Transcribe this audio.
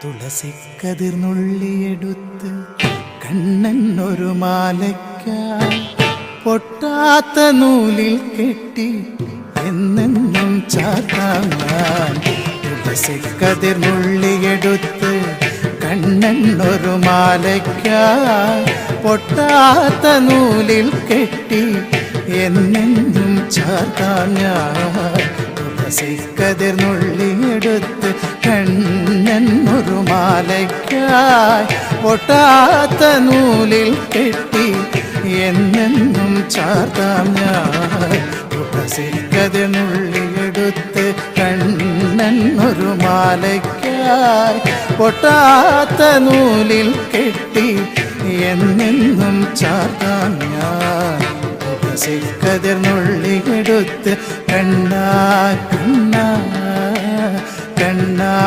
തുളസിക്കതിർന്നുള്ളിയെടുത്ത് കണ്ണൻ ഒരു മാലയ്ക്കായി പൊട്ടാത്ത നൂലിൽ കെട്ടി എന്നെന്നും ചാത്താൻ തുളസിക്കതിർന്നുള്ളിയെടുത്ത് കണ്ണൻ ഒരു മാലയ്ക്കായി പൊട്ടാത്ത നൂലിൽ കെട്ടി എന്നെന്നും ചാത്താൻ ഞാൻ. തുളസിക്കതിർന്നുള്ളിയെടുത്ത് കണ്ണൻ ഒരു മാലയ്ക്കായി ഒട്ടാത്ത നൂലിൽ കെട്ടി എന്നെന്നും ചാർത്താം ഞാൻ. തുളസിക്കതിർന്നുള്ളിയെടുത്ത് കണ്ണൻ ഒരു മാലയ്ക്കായി ഒട്ടാത്ത നൂലിൽ കെട്ടി എന്നെന്നും ചാർത്താം ഞാൻ. കണ്ണാ കണ്ണാ